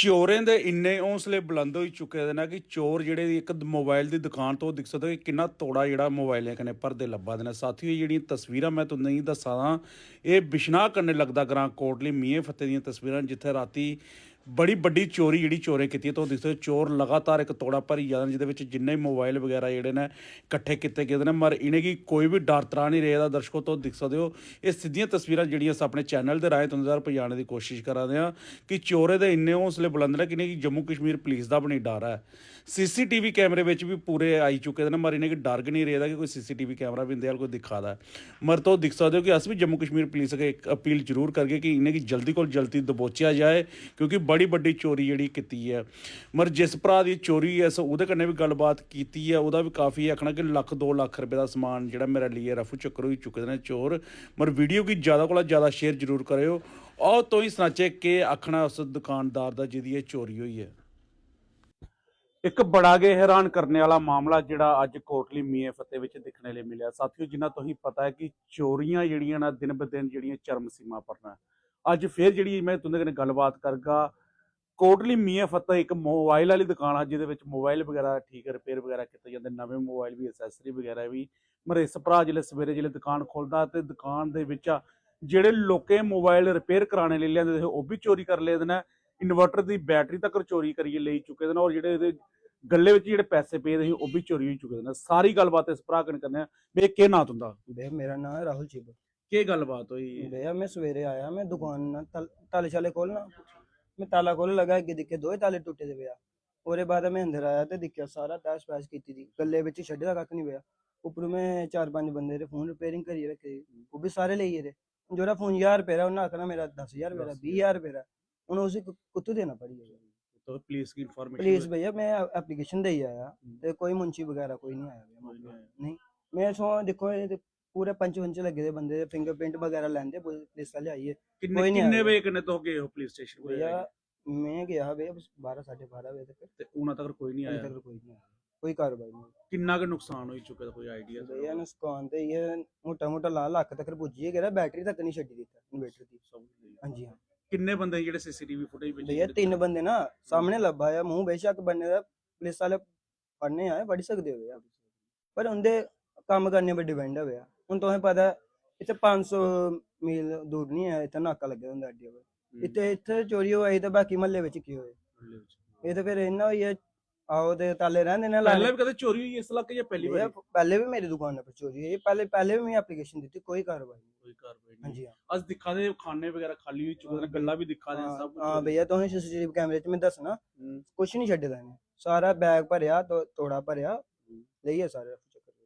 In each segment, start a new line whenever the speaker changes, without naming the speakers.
ਚੋਰਾਂ ਦੇ ਇੰਨੇ ਹੌਸਲੇ ਬੁਲੰਦ ਹੋਈ ਚੁੱਕੇ ਦੇ ਨਾ ਕਿ ਚੋਰ ਜਿਹੜੇ ਦੀ ਇੱਕ ਮੋਬਾਈਲ ਦੀ ਦੁਕਾਨ ਤੋਂ ਦਿਖ ਸਕਦਾ ਕਿ ਕਿੰਨਾ ਤੋੜਾ ਜਿਹੜਾ ਮੋਬਾਈਲ ਕਨੇ ਪਰਦੇ ਲੱਭਾ ਦੇ ਨੇ ਸਾਥੀਓ ਜਿਹੜੀਆਂ ਤਸਵੀਰਾਂ ਮੈਂ ਤੁਹਾਨੂੰ ਨਹੀਂ ਦੱਸਾਂ, ਇਹ ਬਿਸ਼ਨਾ ਕਰਨੇ ਲੱਗਦਾ ਗਰਾਂ ਕੋਟਲੀ ਮੀਆਂ ਫਤਿਹ ਦੀਆਂ ਤਸਵੀਰਾਂ, ਜਿੱਥੇ ਰਾਤੀ ਬੜੀ ਵੱਡੀ ਚੋਰੀ ਜਿਹੜੀ ਚੋਰੇ ਕੀਤੀ ਤੋਂ ਦਿਖਦੇ ਚੋਰ ਲਗਾਤਾਰ ਇੱਕ ਤੋੜਾ ਭਰੀ ਜਾਂਦੇ ਜਿਹਦੇ ਵਿੱਚ ਜਿੰਨੇ ਮੋਬਾਈਲ ਵਗੈਰਾ ਜਿਹੜੇ ਨੇ ਇਕੱਠੇ ਕੀਤੇ ਗਏ ਨੇ, ਮਰ ਇਹਨੇ ਕੀ ਕੋਈ ਵੀ ਡਰ ਤਰਾ ਨਹੀਂ ਰਿਹਾ ਦਾ ਦਰਸ਼ਕੋ, ਤੋਂ ਦਿਖ ਸਕਦੇ ਹੋ, ਇਹ ਸਿੱਧੀਆਂ ਤਸਵੀਰਾਂ ਜਿਹੜੀਆਂ ਅਸੀਂ ਆਪਣੇ ਚੈਨਲ ਦੇ ਰਾਹੀਂ ਤੁਹਾਨੂੰ ਜ਼ਰਾ ਪਹੁੰਚਾਉਣ ਦੀ ਕੋਸ਼ਿਸ਼ ਕਰਾਂਦੇ ਆ ਕਿ ਚੋਰੇ ਦੇ ਇੰਨੇ ਹੌਸਲੇ ਬੁਲੰਦ ਨੇ ਕਿ ਨਹੀਂ ਜੰਮੂ ਕਸ਼ਮੀਰ ਪੁਲਿਸ ਦਾ ਬਣੀ ਡਰ ਹੈ। ਸੀਸੀਟੀਵੀ ਕੈਮਰੇ ਵਿੱਚ ਵੀ ਪੂਰੇ ਆਈ ਚੁੱਕੇ ਨੇ, ਮਰ ਇਹਨੇ ਕਿ ਡਰ ਕਿ ਨਹੀਂ ਰਿਹਾ ਕਿ ਕੋਈ ਸੀਸੀਟੀਵੀ ਕੈਮਰਾ ਵੀ ਇੰਦੇ ਹਾਲ ਕੋਈ ਦਿਖਾਦਾ ਮਰ ਤੋਂ ਦਿਖ ਸਕਦੇ ਹੋ ਕਿ ਅਸੀਂ ਵੀ ਜੰਮੂ ਕਸ਼ਮੀਰ ਪੁਲਿਸ ਅਗੇ ਇੱਕ ਅਪੀਲ ਜ਼ਰੂਰ ਕਰਗੇ ਕਿ ਇਹਨੇ ਕਿ ਜਲਦੀ ਕੋਲ ਜਲਦੀ ਦਬੋਚਿਆ ਜਾਏ, ਕਿਉਂਕਿ ਬੜੀ ਵੱਡੀ ਚੋਰੀ ਜਿਹੜੀ ਕੀਤੀ ਹੈ ਮਰ ਜਿਸ ਭਰਾ ਦੀ ਚੋਰੀ ਹੈ ਸੋ ਉਹਦੇ ਕੰਨੇ ਵੀ ਗੱਲਬਾਤ ਕੀਤੀ ਹੈ ਉਹਦਾ ਵੀ ਕਾਫੀ ਆਖਣਾ ਕਿ ਲੱਖ 2 ਲੱਖ ਰੁਪਏ ਦਾ ਸਮਾਨ ਜਿਹੜਾ ਮੇਰਾ ਲਈ ਰਫੂ ਚੱਕਰ ਹੋਈ ਚੁੱਕੇ ਨੇ ਚੋਰ। ਮਰ ਵੀਡੀਓ ਕੀ ਜ਼ਿਆਦਾ ਕੋਲ ਜ਼ਿਆਦਾ ਸ਼ੇਅਰ ਜ਼ਰੂਰ ਕਰਿਓ। ਔਰ ਤੋਂ ਹੀ ਸਨਾਚੇ ਕਿ ਆਖਣਾ ਉਸ ਦੁਕਾਨਦਾਰ ਦਾ ਜਿਹਦੀ ਇਹ ਚੋਰੀ ਹੋਈ ਹੈ ਇੱਕ ਬੜਾ ਗੇ ਹੈਰਾਨ ਕਰਨ ਵਾਲਾ ਮਾਮਲਾ ਜਿਹੜਾ ਅੱਜ ਕੋਟਲੀ ਮੀਆਂ ਫਤਿਹ ਵਿੱਚ ਦਿਖਣੇ ਲਈ ਮਿਲਿਆ। ਸਾਥੀਓ ਜਿਨ੍ਹਾਂ ਤੋਂ ਹੀ ਪਤਾ ਹੈ ਕਿ ਚੋਰੀਆਂ ਜਿਹੜੀਆਂ ਨਾ, ਦਿਨ ਬ ਦਿਨ ਜਿਹੜੀਆਂ ਚਰਮ ਸੀਮਾ ਪਰ ਨੇ ਅੱਜ ਫੇਰ ਜਿਹੜੀ ਮੈਂ ਤੁਹਾਡੇ ਨਾਲ ਗੱਲਬਾਤ ਕਰਗਾ ਕੋਟਲੀ ਮੀਆਂ ਫਤਿਹ ਇੱਕ ਮੋਬਾਈਲ ਵਾਲੀ ਦੁਕਾਨ ਆ ਜਿਹਦੇ ਵਿੱਚ ਮੋਬਾਈਲ ਵਗੈਰਾ ਠੀਕ ਰਿਪੇਅਰ ਵਗੈਰਾ ਕੀਤੇ ਜਾਂਦੇ ਨਵੇਂ ਮੋਬਾਈਲ ਵੀ ਐਸੈਸਰੀ ਵਗੈਰਾ ਵੀ। ਮਰੇਸ ਭਰਾ ਜਿਹੜੇ ਸਵੇਰੇ ਜਿਹੜੇ ਦੁਕਾਨ ਖੋਲਦਾ ਤੇ ਦੁਕਾਨ ਦੇ ਵਿੱਚ ਜਿਹੜੇ ਲੋਕੇ ਮੋਬਾਈਲ ਰਿਪੇਅਰ ਕਰਾਣੇ ਲਈ ਲੈਂਦੇ ਉਹ ਵੀ ਚੋਰੀ ਕਰ ਲੈਦੇ ਨੇ ਇਨਵਰਟਰ ਦੀ ਬੈਟਰੀ ਤੱਕ ਚੋਰੀ ਕਰੀਏ ਲਈ ਚੁੱਕੇ ਨੇ ਔਰ ਜਿਹੜੇ ਇਹਦੇ ਗੱਲੇ ਵਿੱਚ ਜਿਹੜੇ ਪੈਸੇ ਪਏ ਦੇ ਉਹ ਵੀ ਚੋਰੀ ਹੋ ਚੁੱਕੇ ਨੇ ਸਾਰੀ ਗੱਲਬਾਤ ਇਸ ਭਰਾ ਕਨ ਕਰਨੇ ਵੇ ਕੀ ਨਾਂ ਤੁੰਦਾ
ਵੇ ਮੇਰਾ ਨਾਂ ਹੈ ਰਾਹੁਲ ਚੀਬ।
ਕੀ ਗੱਲਬਾਤ ਹੋਈ?
ਮੈਂ ਸਵੇਰੇ ਆਇਆ ਮੈਂ ਦੁਕਾਨ ਨਾਲ ਤਲ ਛਾਲੇ ਕੋਲ ਮੈਂ ਤਾਲਾ ਖੋਲ ਲਗਾ ਅੱਗੇ ਦੇਖਿਆ ਦੋਏ ਤਾਲੇ ਟੁੱਟੇ ਦੇ ਪਿਆ। ਉਹਦੇ ਬਾਅਦ ਮੈਂ ਅੰਦਰ ਆਇਆ ਤੇ ਦੇਖਿਆ ਸਾਰਾ ਤਾਸ਼ ਪਾਸ਼ ਕੀਤੀ ਦੀ। ਗੱਲੇ ਵਿੱਚ ਛੱਡਿਆ ਕੱਖ ਨਹੀਂ ਪਿਆ। ਉੱਪਰੋਂ ਮੈਂ ਚਾਰ ਪੰਜ ਬੰਦੇ ਦੇ ਫੋਨ ਰਿਪੇਅਰਿੰਗ ਕਰੀ ਰੱਖੇ। ਉਹ ਵੀ ਸਾਰੇ ਲਈ ਇਹਦੇ। ਜਿਹੜਾ ਫੋਨ 1000 ਰੁਪਏ ਦਾ ਉਹਨਾਂ ਆਖਣਾ ਮੇਰਾ 10000 ਰੁਪਏ ਦਾ 20000 ਰੁਪਏ ਦਾ। ਹੁਣ ਉਸੇ ਕੁੱਤੂ ਦੇਣਾ ਪੜੀ ਹੈ।
तो पुलिस की इंफॉर्मेशन
पुलिस भैया मैं एप्लीकेशन दे आया तो कोई मुंशी वगैरह कोई नहीं आया भैया नहीं मैं सो देखो ਪੂਰੇ ਪੰਜ ਪੰਜ ਲੱਗੇ ਦੇ ਬੰਦੇ ਫਿੰਗਰਪ੍ਰਿੰਟ ਵਗੈਰਾ ਲੈਂਦੇ ਪੁਲਿਸ ਵਾਲੇ ਆਈਏ
ਕਿੰਨੇ
ਕੋਈ ਨਹੀਂ
ਕਿੰਨੇ
ਆਇਆ।
ਵਜੇ ਕਿੰਨੇ ਤੋਂ ਗਏ ਹੋ ਪੁਲਿਸ ਸਟੇਸ਼ਨ ਕੋਲ
ਭਈਆ ਮੈਂ ਗਿਆ ਵੇ 12 12:30 ਵਜੇ ਤੱਕ।
ਤੇ ਉਹਨਾਂ ਤੱਕ ਕੋਈ ਨਹੀਂ
ਅਜੇ
ਆਇਆ
ਤੱਕ ਕੋਈ ਨਹੀਂ ਆਇਆ। ਕੋਈ ਕਾਰਵਾਈ ਨਹੀਂ
ਕਿੰਨਾ ਕੁ ਨੁਕਸਾਨ ਹੋਈ ਚੁੱਕਾ ਦਾ ਕੋਈ ਆਈਡੀਆ
ਭਈਆ ਨੁਕਸਾਨ ਤੇ ਇਹ ਮੋਟਾ ਮੋਟਾ ਲਾ ਲੱਖ ਤੱਕ ਪੁੱਜੀ ਹੈ ਕਿ ਬੈਟਰੀ ਤੱਕ ਨਹੀਂ ਛੱਡੀ ਦਿੱਤਾ ਇਨਵੇਟਰ ਦੀ। ਹਾਂਜੀ ਹਾਂ।
ਕਿੰਨੇ ਬੰਦੇ ਜਿਹੜੇ ਸੀਸੀਟੀਵੀ ਫੁਟੇਜ ਵਿੱਚ
ਭਈਆ ਤਿੰਨ ਬੰਦੇ ਨਾ ਸਾਹਮਣੇ ਲੱਭਾ ਆ ਮੂੰਹ ਬੇਸ਼ੱਕ ਬੰਨੇ ਦਾ ਪੁਲਿਸ ਵਾਲੇ ਫੜਨੇ ਆਏ ਫੜ ਸਕਦੇ ਹੋ ਭਈਆ ਪਰ ਉਹਦੇ ਕੰਮ ਕਰਨੇ 'ਤੇ ਡਿਪੈਂਡ ਹੁਣ ਤੁਹਾਨੂੰ ਪਤਾ ਇੱਥੇ 500 ਮੀਲ ਦੂਰ ਨਹੀਂ ਹੈ ਇੱਥੇ ਨਾਕਾ ਲੱਗਿਆ ਹੁੰਦਾ ਅੱਡੇ 'ਤੇ ਇੱਥੇ ਇੱਥੇ ਚੋਰੀ ਹੋਈ ਤਾਂ ਬਾਕੀ ਮਹੱਲੇ ਵਿੱਚ ਕੀ ਹੋਏ ਇਹ ਤਾਂ ਫਿਰ ਇਹਨਾਂ ਹੋਈ ਹੈ ਆਓ ਤੇ ਤਾਲੇ ਰਹਿੰਦੇ ਨੇ
ਪਹਿਲਾਂ
ਲਾਲੇ
ਵੀ ਕਦੇ ਚੋਰੀ ਹੋਈ ਇਸ ਇਲਾਕੇ ਜਾਂ ਪਹਿਲੀ ਵਾਰ?
ਪਹਿਲੇ ਵੀ ਮੇਰੀ ਦੁਕਾਨ ਪਰ ਚੋਰੀ ਹੋਈ ਪਹਿਲੇ ਪਹਿਲੇ ਵੀ ਮੈਂ ਐਪਲੀਕੇਸ਼ਨ ਦਿੱਤੀ ਕੋਈ ਕਾਰਵਾਈ ਨਹੀਂ।
ਕੋਈ ਕਾਰਵਾਈ ਨਹੀਂ।
ਹਾਂਜੀ ਹਾਂ।
ਅੱਜ ਦਿਖਾ ਦੇ ਖਾਨੇ ਵਗੈਰਾ ਖਾਲੀ ਹੋਈ ਚੁੱਕੇ ਗੱਲਾਂ ਵੀ ਦਿਖਾ ਦੇ ਸਭ ਕੁਝ
ਹਾਂ ਭਈਆ ਤੁਸੀਂ ਸੀਸੀਟੀਵੀ ਕੈਮਰੇ 'ਚ ਮੈਂ ਦੱਸਣਾ। ਕੁਛ ਨਹੀਂ ਛੱਡਦਾ ਇਹਨੇ। ਸਾਰਾ ਬੈਗ ਭਰਿਆ ਤੋ- ਤੋੜਾ ਭਰਿਆ ਲਈਏ ਸਾਰੇ।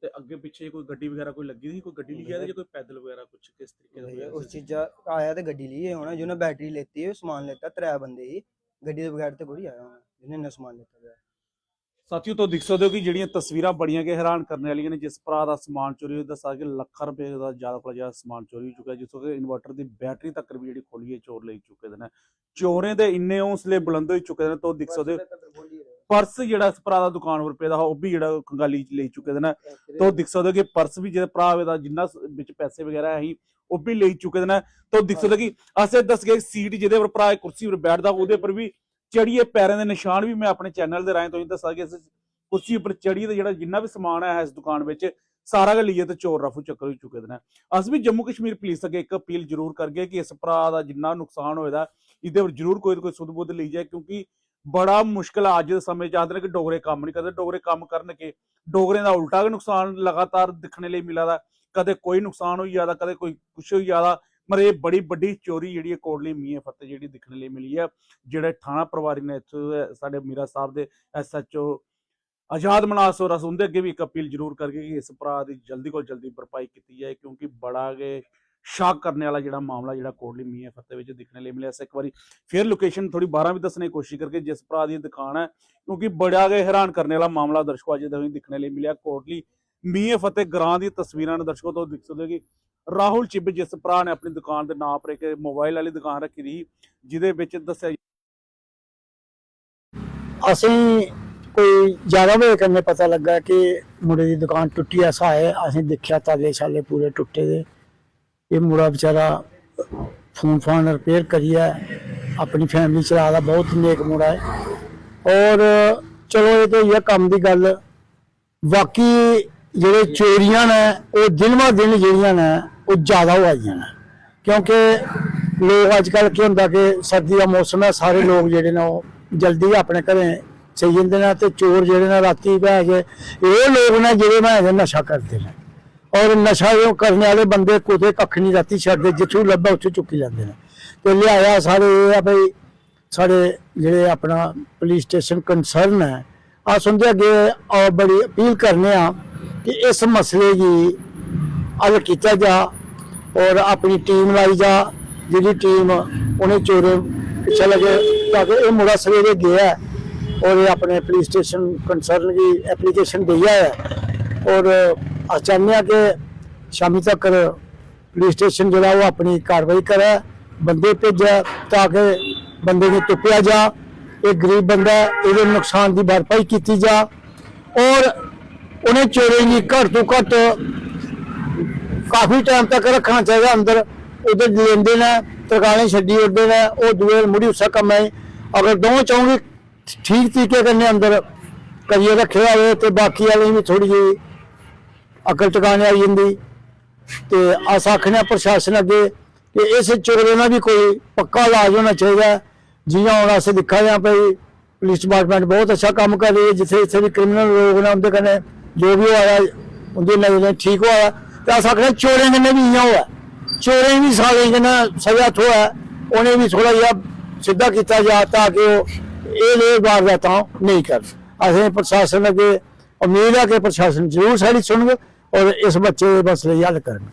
ਤੇ ਅੱਗੇ ਪਿੱਛੇ ਕੋਈ ਗੱਡੀ ਵਗੈਰਾ ਕੋਈ ਲੱਗੀ ਸੀ ਕੋਈ ਗੱਡੀ ਨਹੀਂ ਗਿਆ ਜਾਂ ਕੋਈ ਪੈਦਲ ਵਗੈਰਾ ਕੁਝ ਕਿਸ ਤਰੀਕੇ ਦਾ ਹੋਇਆ
ਉਸ? ਚੀਜ਼ਾਂ ਆਇਆ ਤੇ ਗੱਡੀ ਲਈ ਹੋਣਾ ਜਿਹਨੇ ਬੈਟਰੀ ਲੈਤੀ ਹੈ ਸਮਾਨ ਲੈਤਾ ਤਰੇ ਬੰਦੇ ਹੀ ਗੱਡੀ ਦੇ ਬਗੈਰ ਤੇ ਕੋਈ ਆਇਆ ਹੋਣਾ ਜਿਹਨੇ ਇੰਨਾ ਸਮਾਨ ਲੈਤਾ ਹੋਇਆ।
ਸਾਥੀਓ ਤੋਂ ਦਿਖ ਸਕਦੇ ਹੋ ਕਿ ਜਿਹੜੀਆਂ ਤਸਵੀਰਾਂ ਬੜੀਆਂ ਕਿ ਹੈਰਾਨ ਕਰਨ ਵਾਲੀਆਂ ਨੇ ਜਿਸ ਭਰਾ ਦਾ ਸਮਾਨ ਚੋਰੀ ਹੋਇਆ ਦੱਸਿਆ ਕਿ ਲੱਖਾਂ ਰੁਪਏ ਦਾ ਜ਼ਿਆਦਾ ਕੋਲ ਜ਼ਿਆਦਾ ਸਮਾਨ ਚੋਰੀ ਹੋ ਚੁੱਕਾ ਜਿਸ ਤੋਂ ਕਿ ਇਨਵਰਟਰ ਦੀ ਬੈਟਰੀ ਤੱਕ ਵੀ ਜਿਹੜੀ ਖੋਲੀ ਹੈ ਚੋਰ ਲਈ ਚੁੱਕੇ ਦੇ ਨੇ। ਚੋਰੇ ਦੇ ਇੰਨੇ ਹੌਸਲੇ ਬੁਲੰਦ ਹੋ ਚੁੱਕੇ ਨੇ ਤੋਂ ਦਿਖ ਸਕਦੇ ਹੋ ਪਰਸ ਜਿਹੜਾ ਇਸ ਭਰਾ ਦਾ ਦੁਕਾਨ ਰੁਪਏ ਦਾ, ਉਹ ਵੀ ਜਿਹੜਾ ਕੰਗਾਲੀ ਚ ਲਈ ਚੁੱਕੇ ਦੇ ਨੇ। ਤੋਂ ਦਿਖ ਸਕਦੇ ਕਿ ਪਰਸ ਵੀ ਜਿਹੜੇ ਭਰਾ ਦਾ ਜਿੰਨਾ ਵਿੱਚ ਪੈਸੇ ਵਗੈਰਾ ਹੈ ਉਹ ਵੀ ਲਈ ਚੁੱਕੇ ਨੇ। ਤੋਂ ਦਿਖ ਸਕਦੇ ਕਿ ਅਸੇ ਦੱਸ ਗਏ ਸੀਟ ਜਿਹਦੇ ਉੱਪਰ ਭਰਾ ਕੁਰਸੀ ਉੱਪਰ ਬੈਠਦਾ, ਉਹਦੇ ਉੱਪਰ ਵੀ ਚੜੀਏ ਪੈਰਾਂ ਦੇ ਨਿਸ਼ਾਨ ਵੀ ਮੈਂ ਆਪਣੇ ਚੈਨਲ ਦੇ ਰਾਹੀਂ ਤੋਂ ਦੱਸਾਂ ਕਿ ਇਸ ਕੁਰਸੀ ਉੱਪਰ ਚੜੀ ਤੇ ਜਿਹੜਾ ਜਿੰਨਾ ਵੀ ਸਮਾਨ ਹੈ ਇਸ ਦੁਕਾਨ ਵਿੱਚ, ਸਾਰਾ ਕੁ ਲਈਏ ਤੇ ਚੋਰ ਰਫੂ ਚੱਕਰ ਹੋ ਚੁੱਕੇ ਨੇ। ਅਸੀਂ ਵੀ ਜੰਮੂ ਕਸ਼ਮੀਰ ਪੁਲਿਸ ਅੱਗੇ ਇੱਕ ਅਪੀਲ ਜ਼ਰੂਰ ਕਰਗੇ ਕਿ ਇਸ ਭਰਾ ਦਾ ਜਿੰਨਾ ਨੁਕਸਾਨ ਹੋਏਦਾ ਇਹਦੇ ਉੱਪਰ ਜ਼ਰੂਰ ਕੋਈ ਕੋਈ ਸੁਧ ਬੁੱਧ ਲਈ ਜਾਏ, ਕਿਉਂਕਿ ਬੜਾ ਮੁਸ਼ਕਲ ਆ ਅੱਜ ਦੇ ਸਮੇਂ ਚ, ਆਖਦੇ ਕਿ ਡੋਗਰੇ ਕੰਮ ਨਹੀਂ ਕਰਦੇ, ਡੋਗਰੇ ਕੰਮ ਕਰਨਗੇ। ਡੋਗਰੇ ਦਾ ਉਲਟਾ ਨੁਕਸਾਨ ਲਗਾਤਾਰ ਦਿਖਣੇ ਲਈ ਮਿਲਦਾ ਕਦੇ ਕੋਈ ਨੁਕਸਾਨ ਹੋਈ ਜ਼ਿਆਦਾ, ਕਦੇ ਕੋਈ ਕੁਛ ਹੋਈ ਜ਼ਿਆਦਾ, ਪਰ ਇਹ ਬੜੀ ਵੱਡੀ ਚੋਰੀ ਜਿਹੜੀ ਹੈ ਕੋਟਲੀ ਮੀਆਂ ਫਤਿਹ ਜਿਹੜੀ ਦਿਖਣ ਲਈ ਮਿਲੀ ਹੈ। ਜਿਹੜੇ ਥਾਣਾ ਪਰਿਵਾਰੀ ਨੇ ਇੱਥੋਂ ਦੇ ਸਾਡੇ ਮੀਰਾ ਸਾਹਿਬ ਦੇ ਐਸਐਚਓ ਆਜ਼ਾਦ ਮਨਾਸ ਔਰ ਅਸੀਂ ਉਹਦੇ ਅੱਗੇ ਵੀ ਇੱਕ ਅਪੀਲ ਜ਼ਰੂਰ ਕਰਕੇ ਕਿ ਇਸ ਭਰਾ ਦੀ ਜਲਦੀ ਕੋਲ ਜਲਦੀ ਭਰਪਾਈ ਕੀਤੀ ਜਾਏ, ਕਿਉਂਕਿ ਬੜਾ ਗੇ ਸ਼ਾਕ ਕਰਨ ਵਾਲਾ ਜਿਹੜਾ ਮਾਮਲਾ, ਜਿਹੜਾ ਕੋਟਲੀ ਮੀਆਂ ਫਤਿਹ ਵਿੱਚ ਦਿਖਣ ਲਈ ਮਿਲਿਆ ਸੀ। ਇੱਕ ਵਾਰੀ ਫਿਰ ਲੋਕੇਸ਼ਨ ਥੋੜੀ 12 ਵੀ ਦੱਸਣ ਦੀ ਕੋਸ਼ਿਸ਼ ਕਰਕੇ ਜਿਸ ਭਰਾ ਦੀ ਦੁਕਾਨ ਹੈ, ਕਿਉਂਕਿ ਬੜਾ ਗੇ ਹੈਰਾਨ ਕਰਨ ਵਾਲਾ ਮਾਮਲਾ ਦਰਸ਼ਕੋ ਅੱਜ ਦੇ ਦਿਖਣ ਲਈ ਮਿਲਿਆ। ਕੋਟਲੀ ਮੀਆਂ ਫਤਿਹ ਗ੍ਰਾਂ ਦੀ ਤਸਵੀਰਾਂ ਨੇ ਦਰਸ਼ਕੋ ਤੋਂ ਦਿਖ ਸਕਦੇ ਕਿ ਰਾਹੁਲ ਚਿੱਬ ਜਿਸ ਭਰਾ ਨੇ ਆਪਣੀ ਦੁਕਾਨ ਦੇ ਨਾਂ ਪਰ ਇੱਕ ਮੋਬਾਈਲ ਵਾਲੀ ਦੁਕਾਨ ਰੱਖੀ ਦੀ ਜਿਹਦੇ ਵਿੱਚ ਦੱਸਿਆ
ਅਸੀਂ ਕੋਈ ਜ਼ਿਆਦਾ ਵੇਖ ਕੇ ਪਤਾ ਲੱਗਾ ਕਿ ਮੁੰਡੇ ਦੀ ਦੁਕਾਨ ਟੁੱਟੀ ਐਸਾ ਹੈ ਅਸੀਂ ਦੇਖਿਆ ਤਾਲੇ ਛਾਲੇ ਪੂਰੇ ਟੁੱਟੇ ਦੇ। ਇਹ ਮੁੰਡਾ ਵਿਚਾਰਾ ਫੋਨ ਫਾਨ ਰਿਪੇਅਰ ਕਰੀਆ, ਆਪਣੀ ਫੈਮਿਲੀ ਚਲਾਦਾ ਬਹੁਤ ਨੇਕ ਮੁੰਡਾ ਹੈ। ਔਰ ਚਲੋ ਇਹ ਤਾਂ ਇਹ ਕੰਮ ਦੀ ਗੱਲ। ਬਾਕੀ ਜਿਹੜੇ ਚੋਰੀਆਂ ਨੇ, ਉਹ ਦਿਨ ਬਾ ਦਿਨ ਜਿਹੜੀਆਂ ਨੇ, ਉਹ ਜ਼ਿਆਦਾ ਹੋ ਆਈਆਂ ਨੇ। ਕਿਉਂਕਿ ਲੋਕ ਅੱਜ ਕੱਲ ਕੀ ਹੁੰਦਾ ਕਿ ਸਰਦੀ ਦਾ ਮੌਸਮ ਹੈ, ਸਾਰੇ ਲੋਕ ਜਿਹੜੇ ਨੇ ਉਹ ਜਲਦੀ ਆਪਣੇ ਘਰੇ ਸਹੀ ਜਾਂਦੇ ਨੇ ਤੇ ਚੋਰ ਜਿਹੜੇ ਨੇ ਰਾਤੀ ਬਹਿ ਕੇ ਇਹ ਲੋਕ ਨੇ ਜਿਹੜੇ ਮੈਂ ਨਸ਼ਾ ਕਰਦੇ ਨੇ। ਔਰ ਨਸ਼ਾ ਜੋ ਕਰਨ ਵਾਲੇ ਬੰਦੇ ਕੋਤੇ ਕੱਖ ਨਹੀਂ, ਰਾਤੀ ਛੱਡਦੇ, ਜਿੱਥੋਂ ਲੱਭਾ ਉੱਥੋਂ ਚੁੱਕੀ ਜਾਂਦੇ ਨੇ। ਤੇ ਲਿਆਇਆ ਸਾਰੇ ਇਹ ਆ ਬਈ ਸਾਡੇ ਜਿਹੜੇ ਆਪਣਾ ਪੁਲਿਸ ਸਟੇਸ਼ਨ ਕੰਸਰਨ ਹੈ। ਆ ਸੁਣਦੇ ਅੱਗੇ ਆ ਬੜੀ ਅਪੀਲ ਕਰਨੇ ਆ ਕਿ ਇਸ ਮਸਲੇ ਦੀ ਹੱਲ ਕੀਤਾ ਜਾ ਔਰ ਆਪਣੀ ਟੀਮ ਲਾਈ ਜਾ, ਜਿਹੜੀ ਟੀਮ ਉਹਨੇ ਚੋਰੇ ਪਿੱਛੇ ਲਗੇ, ਤਾਂ ਕਿ ਇਹ ਮੁੜਾ ਸਵੇਰੇ ਗਿਆ ਔਰ ਇਹ ਆਪਣੇ ਪੁਲਿਸ ਸਟੇਸ਼ਨ ਕੰਸਰਨ ਦੀ ਐਪਲੀਕੇਸ਼ਨ ਦਈਆ ਹੈ ਔਰ ਆ ਚਾਹੁੰਦੇ ਹਾਂ ਕਿ ਸ਼ਾਮੀ ਤੱਕ ਪੁਲਿਸ ਸਟੇਸ਼ਨ ਜਿਹੜਾ ਉਹ ਆਪਣੀ ਕਾਰਵਾਈ ਕਰੇ, ਬੰਦੇ ਭੇਜੇ ਤਾਂ ਕਿ ਬੰਦੇ ਨੂੰ ਤੁਪਿਆ ਜਾ, ਇਹ ਗਰੀਬ ਬੰਦਾ ਇਹਦੇ ਨੁਕਸਾਨ ਦੀ ਭਰਪਾਈ ਕੀਤੀ ਜਾ ਔਰ ਉਹਨੇ ਚੋਰੀ ਦੀ ਘੱਟ ਤੋਂ ਘੱਟ ਕਾਫੀ ਟਾਈਮ ਤੱਕ ਰੱਖਣਾ ਚਾਹੀਦਾ ਅੰਦਰ। ਉਹਦੇ ਲੈਂਦੇ ਨੇ ਤਰਕਾਣੇ ਛੱਡੀ ਉੱਡਦੇ ਨੇ, ਉਹ ਦੂਏ ਮੁੜੀ ਉਸਾ ਕੰਮ ਹੈ। ਅਗਰ ਦੋਵੇਂ ਚਾਹੋਗੇ, ਠੀਕ ਤਰੀਕੇ ਕਰਨੇ ਅੰਦਰ ਕਰੀਏ ਰੱਖਿਆ ਹੋਵੇ ਤੇ ਬਾਕੀ ਵਾਲੇ ਵੀ ਥੋੜੀ ਜਿਹੀ ਅਕਲ ਟਿਕਾਣੇ ਆਈ ਜਾਂਦੀ। ਤੇ ਅਸ ਆਖਣੇ ਪ੍ਰਸ਼ਾਸਨ ਅੱਗੇ ਕਿ ਇਸ ਚੋਰੇ ਨਾਲ ਵੀ ਕੋਈ ਪੱਕਾ ਇਲਾਜ ਹੋਣਾ ਚਾਹੀਦਾ। ਜਿਵੇਂ ਹੁਣ ਅਸੀਂ ਦੇਖਿਆ ਜਾਂ ਭਈ ਪੁਲਿਸ ਡਿਪਾਰਟਮੈਂਟ ਬਹੁਤ ਅੱਛਾ ਕੰਮ ਕਰ ਰਹੀ ਹੈ, ਜਿੱਥੇ ਇੱਥੇ ਵੀ ਕ੍ਰਿਮੀਨਲ ਲੋਕ ਨੇ ਉਹਦੇ ਕਨੇ ਜੋ ਵੀ ਹੋਇਆ, ਉਹਦੇ ਨਾਲ ਠੀਕ ਹੋਇਆ। ਤੇ ਆਸ ਆਖਣੇ ਚੋਰੇ ਨੇ ਵੀ ਇਹਾਂ ਹੋਇਆ। ਚੋਰੇ ਵੀ ਸਾਲੇ ਜਨਾ ਸਜ਼ਾ ਥੋੜਾ ਉਹਨੇ ਵੀ ਥੋੜਾ ਜਿਹਾ ਸਿੱਧਾ ਕੀਤਾ ਜਾ ਤਾਂ ਕਿ ਉਹ ਇਹ ਲੈ ਵਾਰਦਾਤਾਂ ਨਹੀਂ ਕਰ ਅਸੀਂ ਪ੍ਰਸ਼ਾਸਨ ਅੱਗੇ ਉਮੀਦ ਹੈ ਕਿ ਪ੍ਰਸ਼ਾਸਨ ਜ਼ਰੂਰ ਸਾਡੀ ਸੁਣਗੇ ਔਰ ਇਸ ਬੱਚੇ ਦੇ ਮਸਲੇ ਹੱਲ ਕਰਨ।